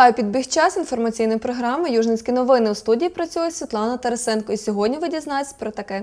Вітаю підбіг час інформаційної програми Южницькі новини. У студії працює Світлана Тарасенко. І сьогодні ви дізнаєтесь про таке.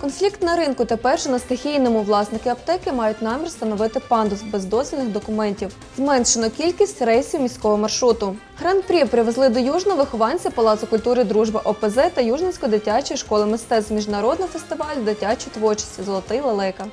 Конфлікт на ринку тепер же на стихійному власники аптеки мають намір встановити пандус без дозвільних документів. Зменшено кількість рейсів міського маршруту. Гран-прі привезли до Южного вихованці Палацу культури Дружба ОПЗ та Южницької дитячої школи мистецтв міжнародний фестиваль дитячої творчості Золотий лелека.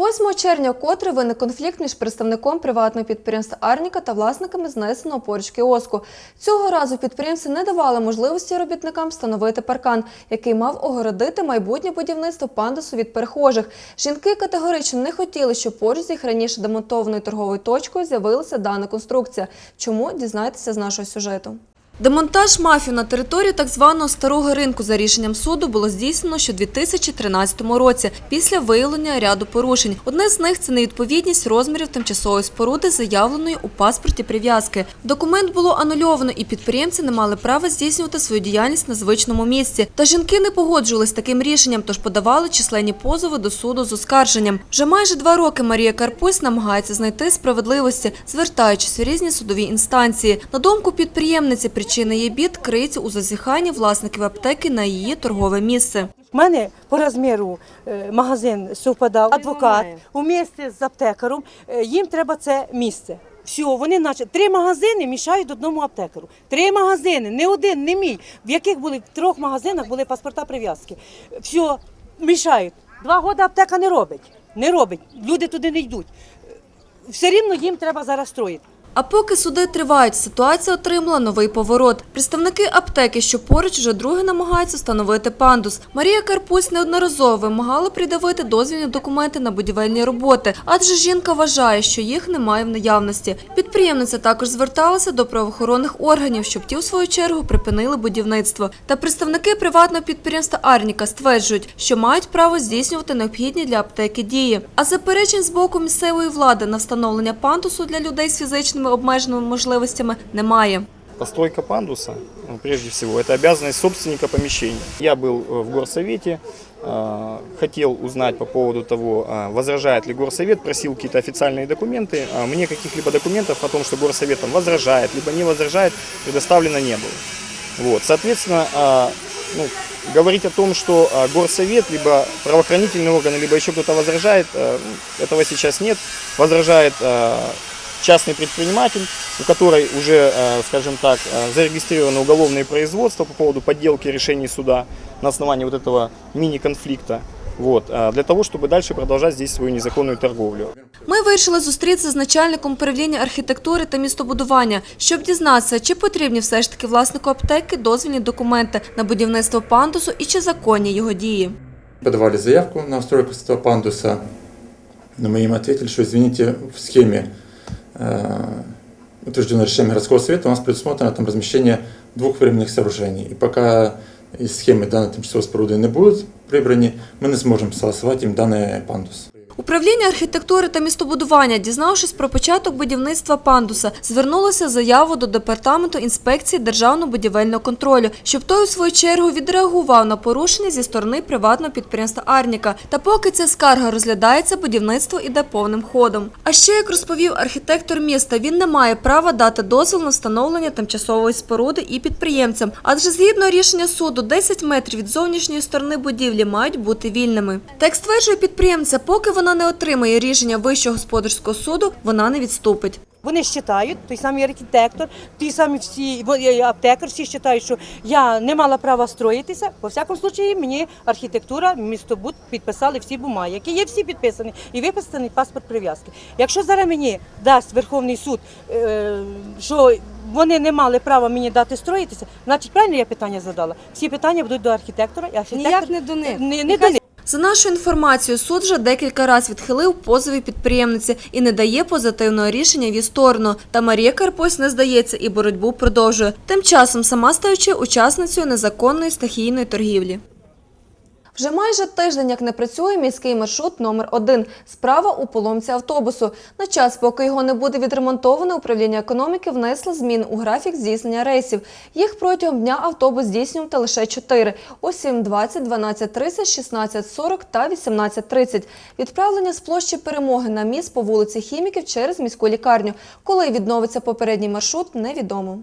8 червня вкотре виник конфлікт між представником приватного підприємства Арніка та власниками знесеного поруч кіоску. Цього разу підприємці не давали можливості робітникам встановити паркан, який мав огородити майбутнє будівництво пандусу від перехожих. Жінки категорично не хотіли, щоб поруч з їх раніше демонтованою торговою точкою з'явилася дана конструкція. Чому дізнайтеся з нашого сюжету? Демонтаж мафію на території так званого старого ринку за рішенням суду було здійснено ще у 2013 році після виявлення ряду порушень. Одне з них це невідповідність розмірів тимчасової споруди, заявленої у паспорті прив'язки. Документ було анульовано, і підприємці не мали права здійснювати свою діяльність на звичному місці. Та жінки не погоджувалися з таким рішенням, тож подавали численні позови до суду з оскарженням. Вже майже два роки Марія Карпусь намагається знайти справедливості, звертаючись у різні судові інстанції. На думку підприємниці, причина її бід криється у зазіханні власників аптеки на її торгове місце. У мене по розміру е, магазин совпадав, адвокат у місті з аптекаром. е, Їм треба це місце. Все, вони наче три магазини мішають одному аптекару. Три магазини, не один, не мій. В яких були в трьох магазинах були паспорта прив'язки. Все, мішають. Два роки аптека не робить. Не робить. Люди туди не йдуть. Все рівно їм треба зараз строїти. А поки суди тривають, ситуація отримала новий поворот. Представники аптеки, що поруч вже друге намагаються встановити пандус. Марія Карпусь неодноразово вимагала придавити дозвільні документи на будівельні роботи, адже жінка вважає, що їх немає в наявності. Підприємниця також зверталася до правоохоронних органів, щоб ті, у свою чергу, припинили будівництво. Та представники приватного підприємства Арніка стверджують, що мають право здійснювати необхідні для аптеки дії. А заперечень з боку місцевої влади на встановлення пандусу для людей з фізичними обмеженими можливостями немає. Постройка пандуса, ну, прежде всего, это обязанность собственника помещения. Я был э, в горсовете, э, хотел узнать по поводу того, э, возражает ли горсовет, просил какие-то официальные документы. А Мне каких-либо документов о том, что горсовет там возражает, либо не возражает, предоставлено не было. Вот, соответственно, э, ну, говорить о том, что э, горсовет, либо правоохранительные органы, либо еще кто-то возражает, э, ну, этого сейчас нет. Возражает э, частный предприниматель, у которой уже, э, скажем так, э, зарегистрировано уголовное производство по поводу подделки решений суда на основании вот этого мини-конфликта. Вот, э, для того, чтобы дальше продолжать здесь свою незаконную торговлю. Ми вирішили зустрітися з начальником управління архітектури та містобудування, щоб дізнатися, чи потрібні все ж таки власнику аптеки дозвільні документи на будівництво пандусу і чи законні його дії. подавали заявку на устройство пандуса, но мы им ответили, что извините, в схеме э, утвержденного решением городского совета у нас предусмотрено там размещение двух временных сооружений. И пока из схемы данной тимчасовой споруды не будут прибрані, мы не зможем согласовать им данный пандус. Управління архітектури та містобудування, дізнавшись про початок будівництва пандуса, звернулося з заявою до департаменту інспекції державного будівельного контролю, щоб той у свою чергу відреагував на порушення зі сторони приватного підприємства Арніка. Та поки ця скарга розглядається, будівництво іде повним ходом. А ще як розповів архітектор міста, він не має права дати дозвіл на встановлення тимчасової споруди і підприємцям, адже згідно рішення суду, 10 метрів від зовнішньої сторони будівлі мають бути вільними. Та як стверджує підприємця, поки вона не отримає рішення Вищого господарського суду, вона не відступить. Вони вважають, той самий архітектор, ті самі всі е, аптекар, всі вважають, що я не мала права строїтися. По всякому случаї мені архітектура, містобуд підписали всі бумаги, які є всі підписані, і виписаний паспорт прив'язки. Якщо зараз мені дасть Верховний суд, е, що вони не мали права мені дати строїтися, значить правильно я питання задала. Всі питання будуть до архітектора, і архітектор Ніяк не до них. Не, не до них. За нашою інформацією, суд вже декілька разів відхилив позови підприємниці і не дає позитивного рішення в її сторону. Та Марія Карпось не здається і боротьбу продовжує. Тим часом сама стаючи учасницею незаконної стихійної торгівлі. Вже майже тиждень, як не працює міський маршрут номер 1 Справа у поломці автобусу. На час, поки його не буде відремонтовано, управління економіки внесло зміни у графік здійснення рейсів. Їх протягом дня автобус здійснювати лише 4 – о 7.20, 12.30, 16.40 та 18.30. Відправлення з площі Перемоги на міст по вулиці Хіміків через міську лікарню. Коли відновиться попередній маршрут, невідомо.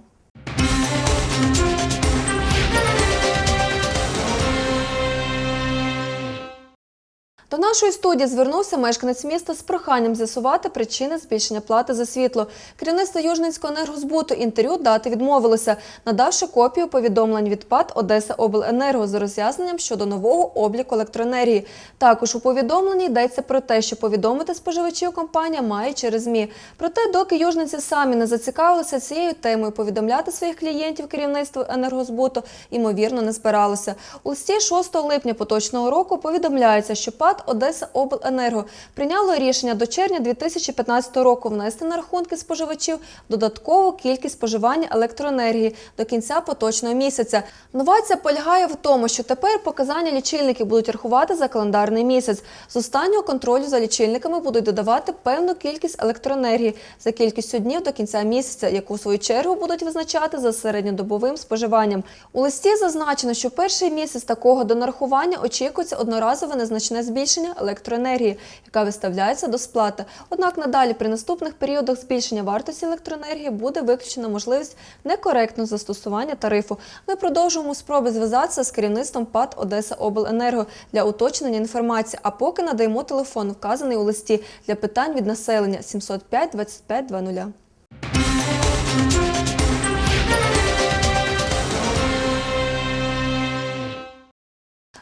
До нашої студії звернувся мешканець міста з проханням з'ясувати причини збільшення плати за світло. Керівництво Южненського енергозбуту інтерв'ю дати відмовилося, надавши копію повідомлень від ПАД Одеса Обленерго з роз'ясненням щодо нового обліку електроенергії. Також у повідомленні йдеться про те, що повідомити споживачів компанія має через ЗМІ. Проте, доки южниці самі не зацікавилися цією темою, повідомляти своїх клієнтів керівництву енергозбуту ймовірно не збиралося. У листі 6 липня поточного року повідомляється, що ПАД Одеса Обленерго прийняло рішення до червня 2015 року внести на рахунки споживачів додаткову кількість споживання електроенергії до кінця поточного місяця. Новація полягає в тому, що тепер показання лічильників будуть рахувати за календарний місяць. З останнього контролю за лічильниками будуть додавати певну кількість електроенергії за кількістю днів до кінця місяця, яку в свою чергу будуть визначати за середньодобовим споживанням. У листі зазначено, що перший місяць такого донарахування очікується одноразове незначне збільшення електроенергії, яка виставляється до сплати. Однак надалі при наступних періодах збільшення вартості електроенергії буде виключена можливість некоректного застосування тарифу. Ми продовжуємо спроби зв'язатися з керівництвом ПАД Одеса Обленерго для уточнення інформації. А поки надаємо телефон, вказаний у листі для питань від населення 705 25 00.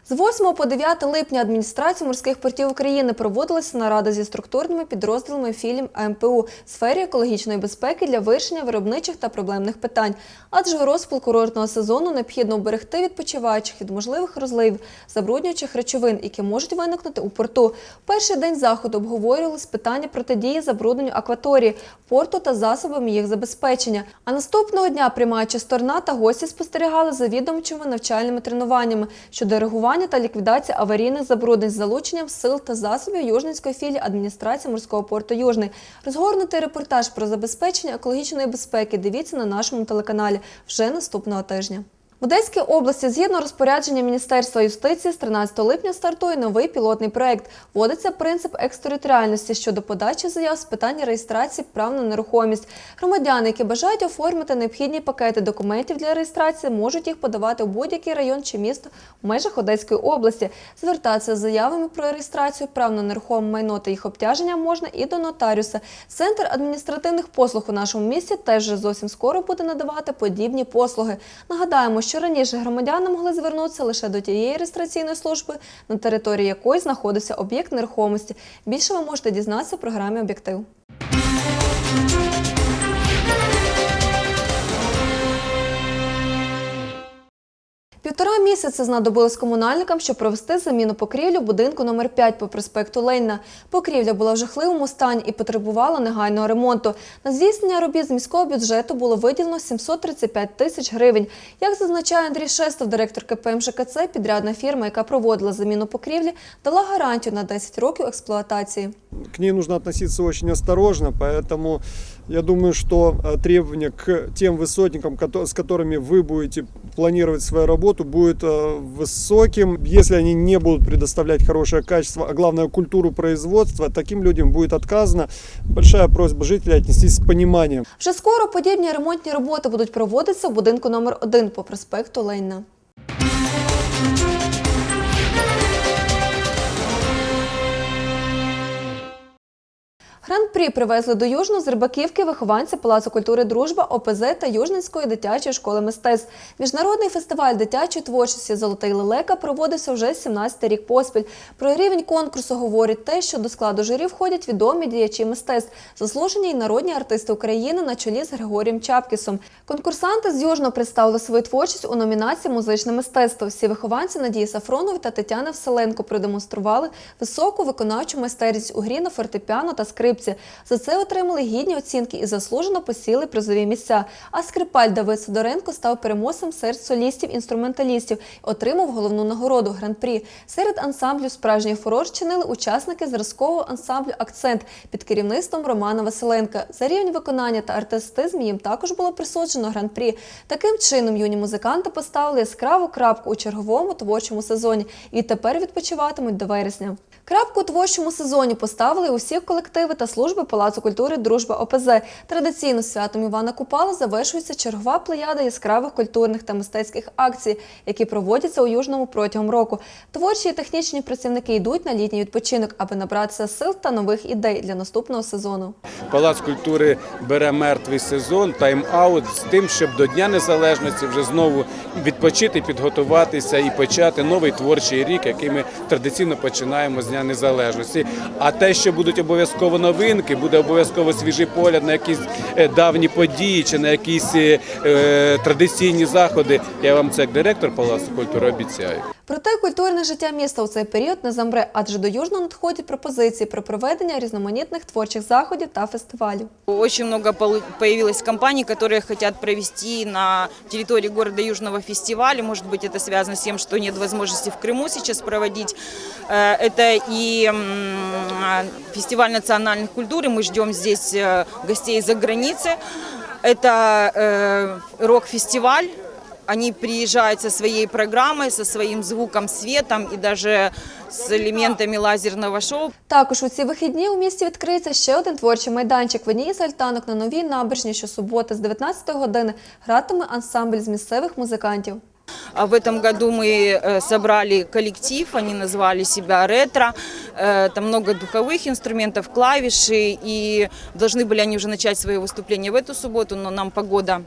З 8 по 9 липня адміністрація морських портів України проводилася нарада зі структурними підрозділами філім АМПУ в сфері екологічної безпеки для вирішення виробничих та проблемних питань. Адже у розпал курортного сезону необхідно уберегти відпочиваючих від можливих розливів забруднюючих речовин, які можуть виникнути у порту. Перший день заходу обговорювалися питання протидії забрудненню акваторії, порту та засобами їх забезпечення. А наступного дня приймаюча сторона та гості спостерігали за відомчими навчальними тренуваннями щодо реагування та ліквідації аварійних забруднень з залученням сил та засобів Южненської філії адміністрації морського порту Южний. Розгорнутий репортаж про забезпечення екологічної безпеки дивіться на нашому телеканалі вже наступного тижня. В Одеській області, згідно розпорядження Міністерства юстиції, з 13 липня стартує новий пілотний проект. Вводиться принцип екстериторіальності щодо подачі заяв з питання реєстрації прав на нерухомість. Громадяни, які бажають оформити необхідні пакети документів для реєстрації, можуть їх подавати в будь-який район чи місто в межах Одеської області. Звертатися з заявами про реєстрацію прав на нерухоме майно та їх обтяження можна і до нотаріуса. Центр адміністративних послуг у нашому місті теж зовсім скоро буде надавати подібні послуги. Нагадаємо, що раніше громадяни могли звернутися лише до тієї реєстраційної служби, на території якої знаходився об'єкт нерухомості. Більше ви можете дізнатися в програмі Об'єктив. Півтора місяця знадобилось комунальникам, щоб провести заміну покрівлі будинку номер 5 по проспекту Леніна. Покрівля була в жахливому стані і потребувала негайного ремонту. На здійснення робіт з міського бюджету було виділено 735 тисяч гривень. Як зазначає Андрій Шестов, директор КП МЖКЦ, підрядна фірма, яка проводила заміну покрівлі, дала гарантію на 10 років експлуатації. к ней нужно относиться очень осторожно, поэтому я думаю, что э, требования к тем высотникам, кото- с которыми вы будете планировать свою работу, будет э, высоким. Если они не будут предоставлять хорошее качество, а главное культуру производства, таким людям будет отказано. Большая просьба жителей отнестись с пониманием. Вже скоро подібні ремонтні роботи будуть проводитися в будинку номер 1 по проспекту Леніна. Гран-прі привезли до Южного з Рибаківки вихованці Палацу культури Дружба, ОПЗ та Южненської дитячої школи мистецтв. Міжнародний фестиваль дитячої творчості Золотий лелека проводився вже 17-й рік поспіль. Про рівень конкурсу говорить те, що до складу журі входять відомі діячі мистецтв, заслужені й народні артисти України на чолі з Григорієм Чапкісом. Конкурсанти з Южного представили свою творчість у номінації Музичне мистецтво. Всі вихованці Надії Сафронові та Тетяна Вселенко продемонстрували високу виконавчу майстерність у грі на фортепіано та скрипці. Скрипці. За це отримали гідні оцінки і заслужено посіли призові місця. А скрипаль Давид Сидоренко став переможцем серед солістів-інструменталістів отримав головну нагороду гран-прі. Серед ансамблю справжній фурор чинили учасники зразкового ансамблю Акцент під керівництвом Романа Василенка. За рівень виконання та артистизм їм також було присуджено гран-прі. Таким чином юні музиканти поставили яскраву крапку у черговому творчому сезоні і тепер відпочиватимуть до вересня. Крапку у творчому сезоні поставили усі колективи та служби Палацу культури Дружба ОПЗ. Традиційно святом Івана Купала завершується чергова плеяда яскравих культурних та мистецьких акцій, які проводяться у Южному протягом року. Творчі і технічні працівники йдуть на літній відпочинок, аби набратися сил та нових ідей для наступного сезону. Палац культури бере мертвий сезон, тайм-аут з тим, щоб до Дня Незалежності вже знову відпочити, підготуватися і почати новий творчий рік, який ми традиційно починаємо з Дня Незалежності. А те, що будуть обов'язково новинки, буде обов'язково свіжий погляд на якісь е, давні події чи на якісь е, е, традиційні заходи. Я вам це як директор Палацу культури обіцяю. Проте культурне життя міста у цей період не замре, адже до Южного надходять пропозиції про проведення різноманітних творчих заходів та фестивалів. Очень много полу- появилось компаний, которые хотят провести на территории города Южного фестиваля. Может быть, это связано с тем, что нет возможности в Крыму сейчас проводить. Э, Это и м, фестиваль национальных культур, и мы ждем здесь э, гостей из-за границы. Это э, рок-фестиваль. Они приезжают со своей программой, со своим звуком, светом и даже с элементами лазерного шоу. Також у ці вихідні у місті відкриється ще один творчий майданчик. В одній із альтанок на новій набережні щосуботи з 19 години гратиме ансамбль з місцевих музикантів. А В этом году мы э, собрали коллектив, они назвали себя «Ретро». Э, Там много духовых инструментов, клавиши, и должны были они уже начать свое выступление в эту субботу, но нам погода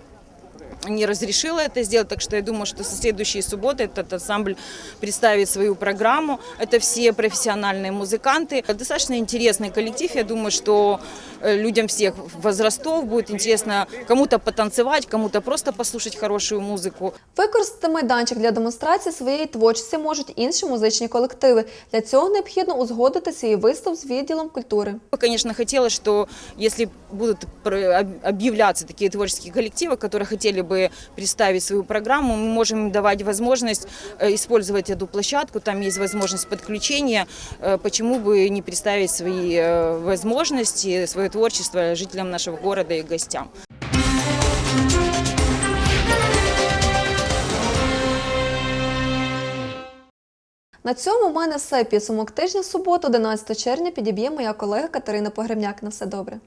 не разрешила это сделать, так что я думаю, что со следующей субботы этот ансамбль представит свою программу. Это все профессиональные музыканты. Достаточно интересный коллектив. Я думаю, что э, людям всех возрастов будет интересно кому-то потанцевать, кому-то просто послушать хорошую музыку. Використати майданчик для демонстрації своєї творчості можуть інші музичні колективи. Для цього необхідно узгодити свій виступ з відділом культури. Конечно, хотелось, что если будут про- об- объявляться такие творческие коллективы, которые хотели бы представить свою программу, мы можем им давать возможность э, использовать эту площадку, там есть возможность подключения, Э, почему бы не представить свои э, возможности, свое творчество жителям нашего города и гостям. На цьому в мене все. Підсумок тижня суботу, 11 червня, підіб'є моя колега Катерина Погребняк. На все добре.